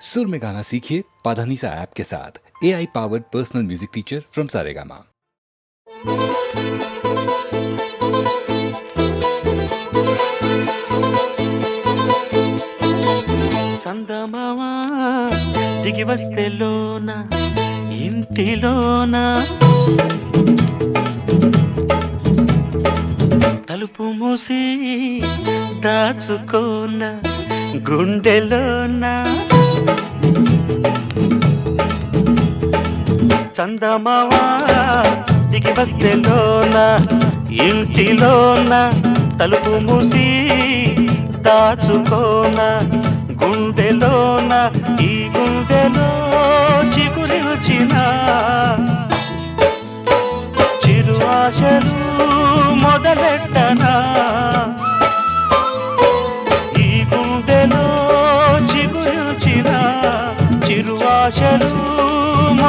सुर में गाना सीखिए पाधानीसा ऐप के साथ A I powered personal music teacher from Saregama చందమామా దిగి వస్తే లోన ఇంటిలోన తలుపు మూసి దాచుకోన గుండెలోన. చందమామా దిగి వస్తే ఇంటిలోన తలుపు మూసి దాచుకోన. గుండెలోన ఈ గుండెలో చిగురి వచ్చిన. చిరు ఆశలు మొదలెట్టనా.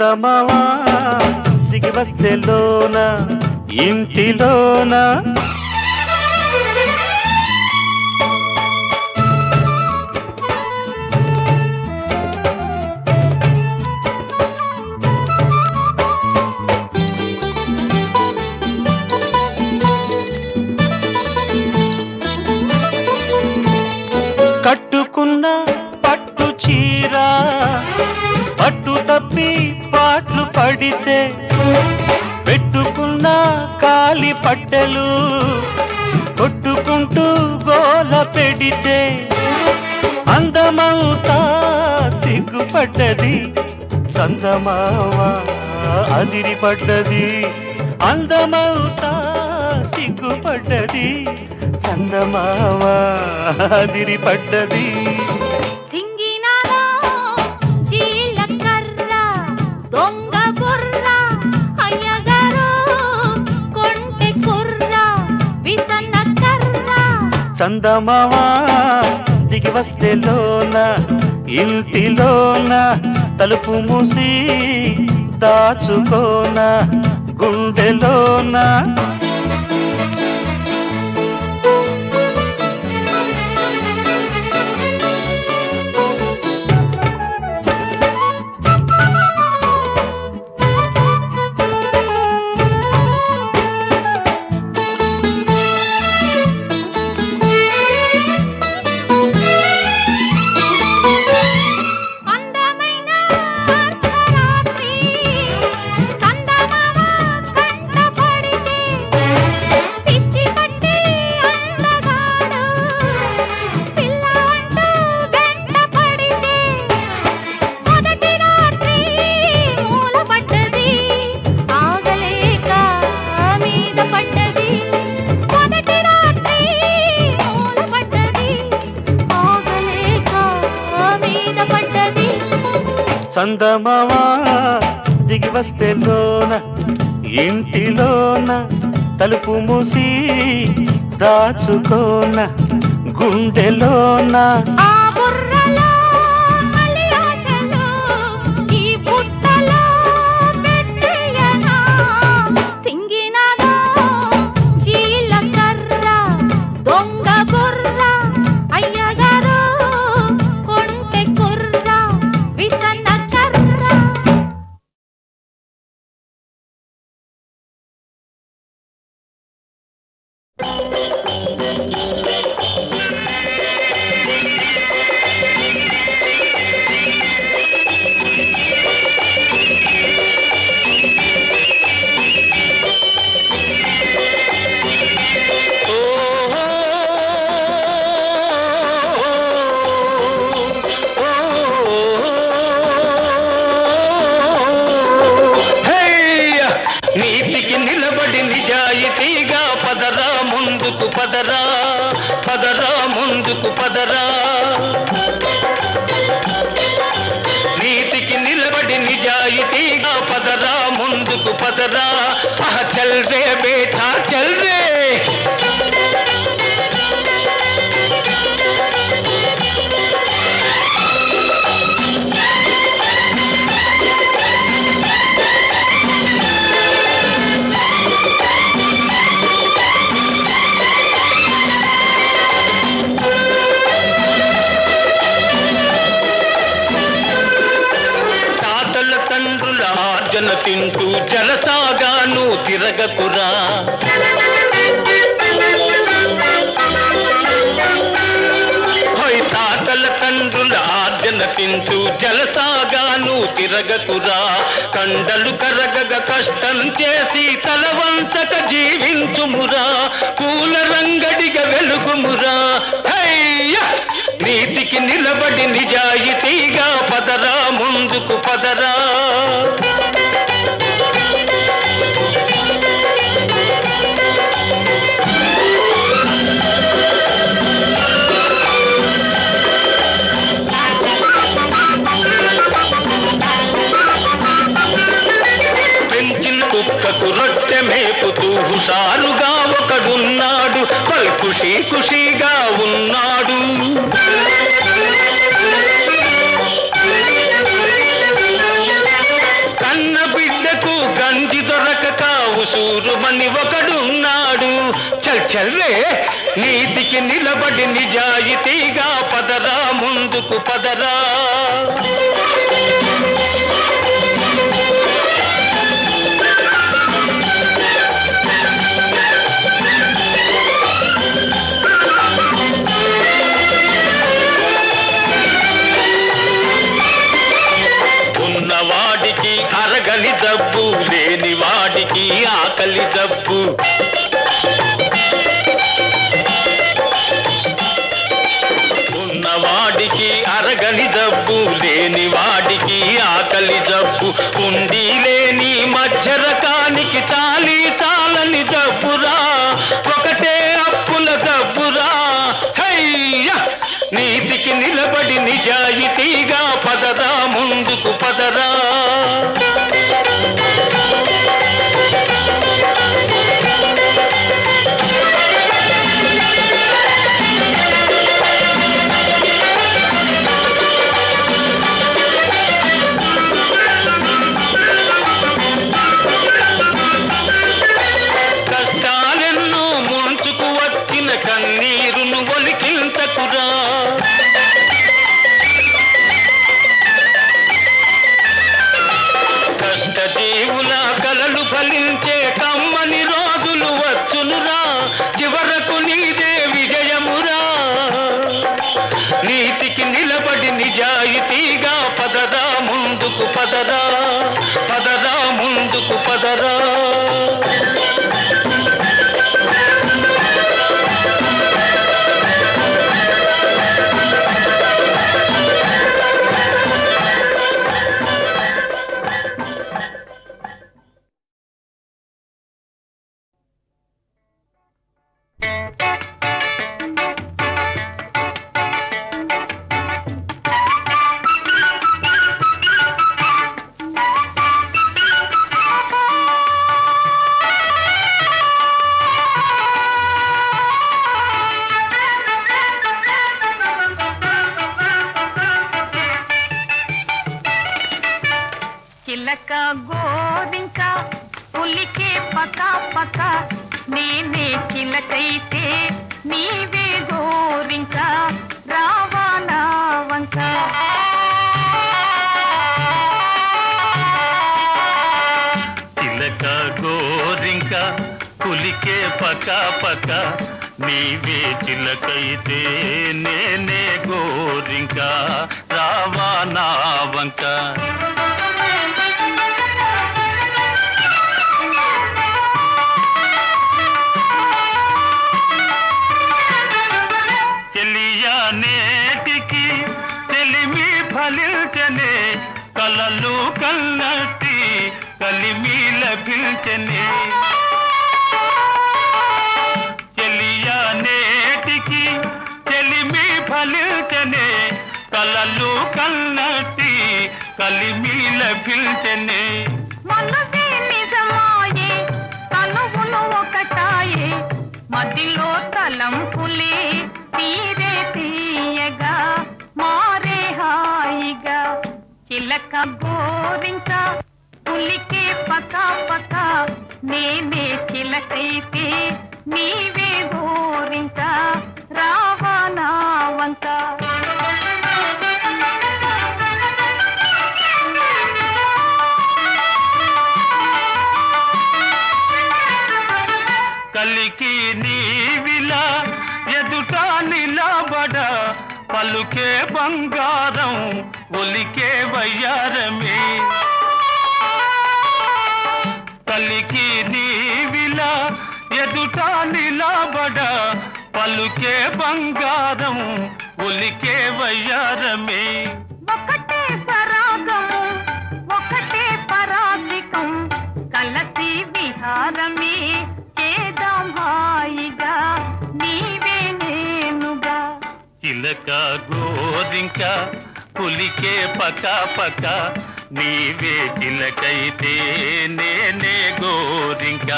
చందమావా దిగి వస్తే లోన ఇంటిలోన. పడితే పెట్టుకున్న కాలి పట్టెలు కొట్టుకుంటూ గోల పెడితే అందమవుతా సిగ్గుపడ్డది. సందమావా అదిరిపడ్డది. అందమవుతా సిగ్గుపడ్డది. చందమావా అదిరిపడ్డది. చందమావా దిగి వస్తే లోన ఇంటిలోన తలుపు మూసి దాచుకోన గుండెలోన సందమవా దిగి వస్తే లోన ఇంటిలోన తలుపు మూసి దాచుకోన గుండెలోన ముందుకు పదరా పదరా ముందుకు పదరా. నీతికి నిలబడి నిజాయితీగా పదరా ముందుకు పదరా. చల్ రే బేటా చల్ రే. తాతల తండ్రుల ఆర్జన తింటూ జలసాగాను తిరగకురా. తాతల తండ్రుల ఆర్జన తింటూ జలసాగాను తిరగకురా. కండలు కరగగ కష్టం చేసి తలవంచక జీవించుమురా. పూల రంగడిగ వెలుగుమురా. నీతికి నిలబడి నిజాయితీగా పదరా ముందుకు పదరా. నీతికి నిలబడి నిజాయితీగా పదరా ముందుకు పదరా. ముందుకు పదరా పదరా ముందుకు పదరా. ఉన్నట్టయితే నీవే గోరింక రావా నా వంక. చిలక గోరింక పులికే పక పక నీవే చిలకైతే నేనే గోరింక రావా నా వంక. కలిమి మనసే నిజమాయే తనువులు ఒకటాయే మదిలో తలంపులే తీరే తీయగా మారే హాయిగా. చిలక గోరింక పులికే పక పక నేనే చిలకైతే నీవే గోరింక రావా నా వంక కలికి నీవిలా ఎదుట నిలబడ పలుకే బంగారం ఒలికే వయ్యారమే. కలికి నీవిలా ఎదుట నిలబడ పలుకే బంగారం ఒలికే వయ్యారమే. ఒకటే పరాగము ఒకటే పరాధికం కలసి విహారమే. నీవే నేనుగా. ఇలక గోరింక పులికే పక నీవే చిలకైతే నేనే గోరింక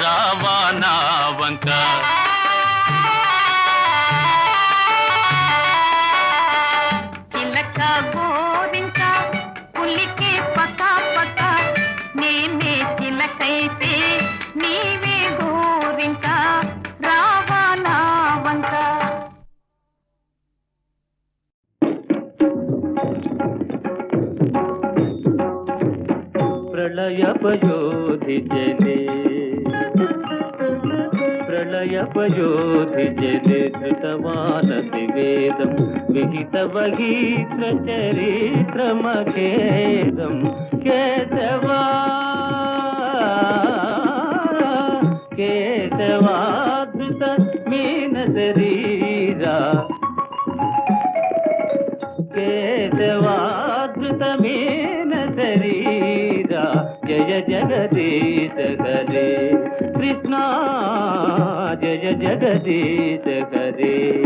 రావా నా వంక. విహిత వగీత్ర చరిత్రమఖేదం కేశవా కేశవాధృత మీన శరీరా. కేశవాధృతమేన శరీరా. జయ జగదీశ హరే కృష్ణ జయ జగదీశ హరే.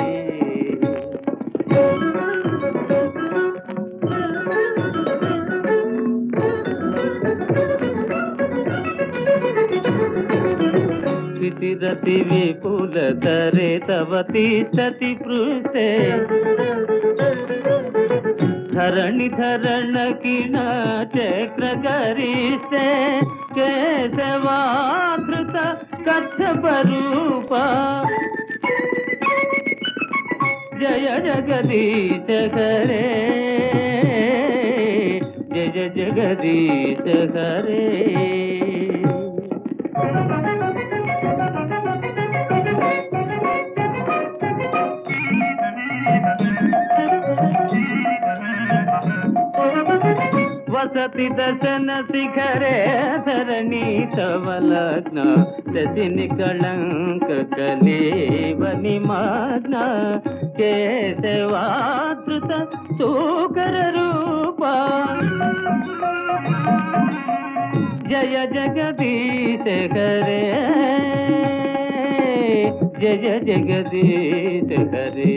వితిరతి విపుల తరే తవ తిష్టతి పృష్టే. ధరణి ధరణ కిణ చక్ర గరిస్తే కేశవాధృత కచ్చప రూప జయ జగదీశ హరే జయ జగదీశ హరే వసతి దర్శన శిఖరే ధరణి తవ లగ్న దశిని కళంక కలేవ నిమగ్న కేశవాతృత సూకర రూప జయ జగదీశ హరే జయ జగదీశ హరే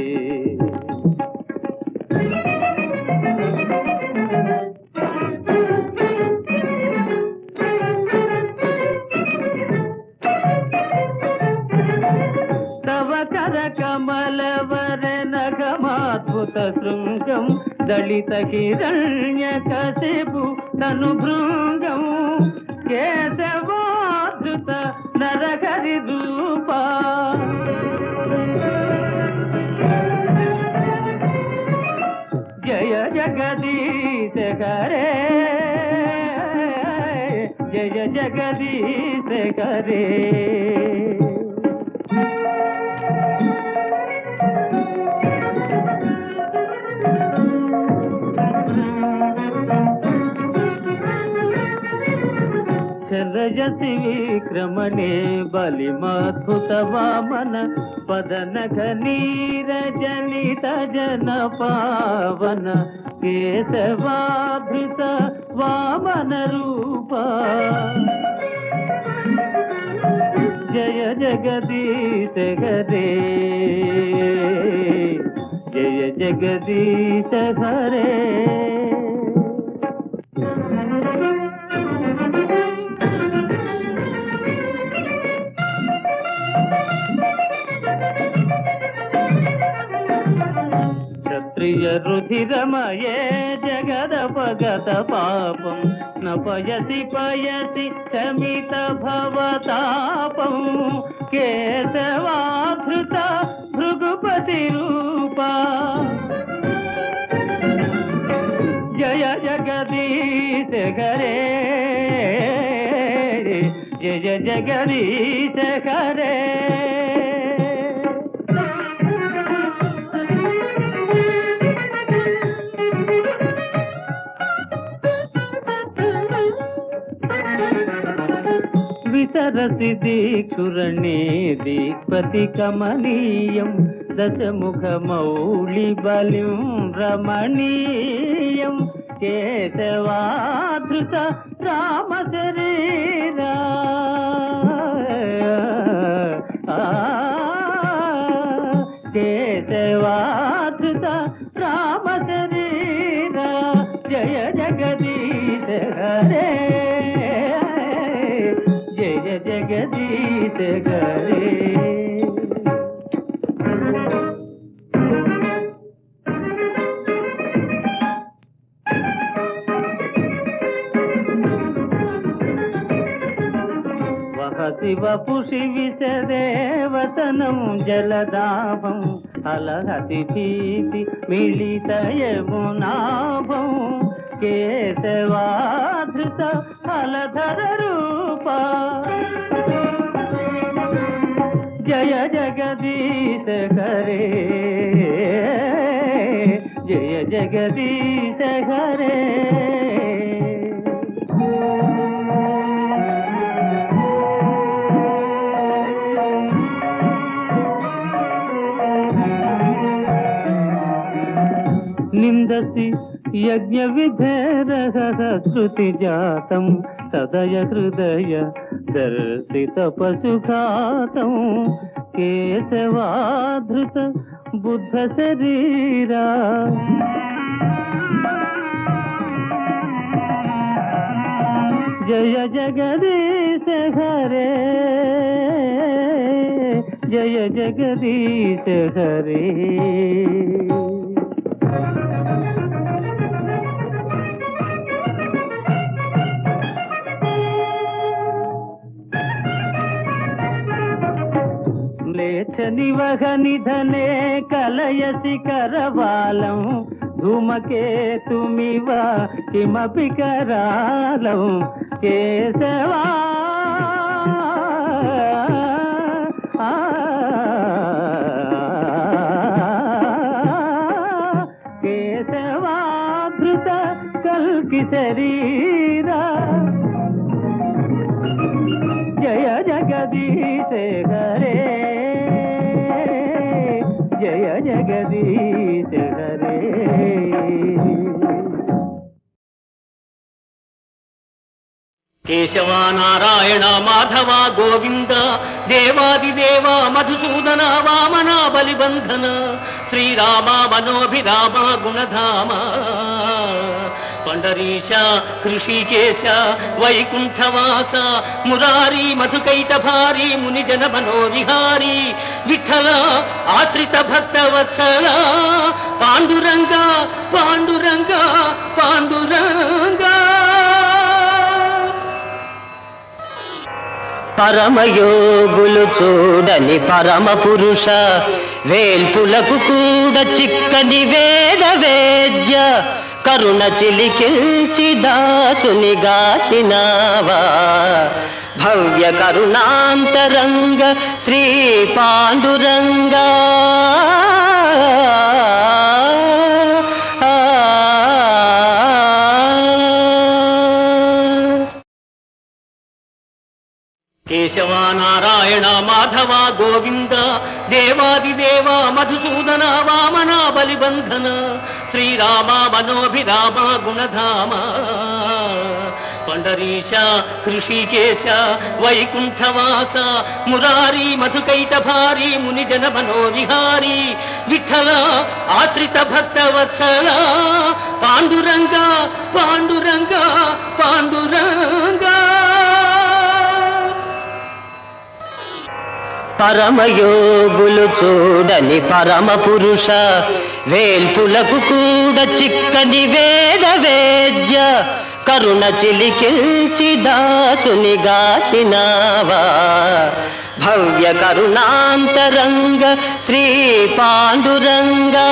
శృంగం దళిత హిరణ్య కశిపు తను భృంగం. కేశవాధృత నరహరి రూప జయ జగదీశ హరే జయ జగదీశ హరే చలయసి విక్రమణే బలిమద్భుత వామన పదనఘ నీర జనిత జన పావన కేశవాభృత వామన రూప జయ జగదీశ హరే జయ జగదీశ రుధిరమయే జగదపగత పాపం. నపయతి పయతి శమిత భవతాపం. కేశవాధృత భృగుపతి రూపా. జయ జగదీశ గరే జయ జగదీశ గరే విసరసి దీక్షురణే దీక్పతి కమనీయం దశముఖ మౌళి బలిం రమణీయం కేశవాధృత రామ శరీరా జగదీశ హరే వహతి వపుషి విశదేవతనం జలదాభం అలహతి భీతి మిళితయమునాభం కేశవాధృత ఫలధర రూప జయ జగదీశ హరే జయ జగదీశ హరే నిందసి యజ్ఞ విధేరహ శృతి జాతం సదయ హృదయ దర్శిత పశుఘాతం కేశవాధృత బుద్ధ శరీరా జయ జగదీశ హరే జయ జగదీశ నిధనే కలయసి కరవాలం ధూమకేతుమివ కిమపి కరాలం కేశవా. కేశవాధృత కల్కి శరీరా. జయ జగదీశ కేశవ నారాయణ మాధవ గోవింద దేవాదిదేవ మధుసూదన వామన బలిబంధన శ్రీరామ మనోభిరామ గుణధామ. పండరీశ కృషికేశ వైకుంఠవాస మురారీ మధుకైత భారీ మునిజన మనోవిహారీ విఠల ఆశ్రిత భక్త వత్సల పాండురంగ పాండురంగ పాండురంగ. పరమయోగులు చూడని పరమ పురుష వేల్పులకు కూడా చిక్కని వేద వేద్య కరుణ చిలికిల్చి దాసుని గాచినావా. భవ్య కరుణాంతరంగ శ్రీ పాండురంగా. కేశవ నారాయణ మాధవ గోవింద దేవాదిదేవ మధుసూదన వామన బలిబంధన. శ్రీరామ మనోభిరామ గుణధామ. పండరీశ హృషికేశ వైకుంఠవాస మురారి మధుకైత భారీ మునిజన మనోవిహారీ విఠల ఆశ్రిత భక్త వత్సల పాండురంగ పాండురంగ పాండురంగా. పరమయోగులు చూడని పరమ పురుష. వేల్పులకు కూడా చిక్కని వేద వేద్య. కరుణ చిలికిల్చి దాసుని గాచినావా. భవ్య కరుణాంతరంగ శ్రీ పాండురంగా.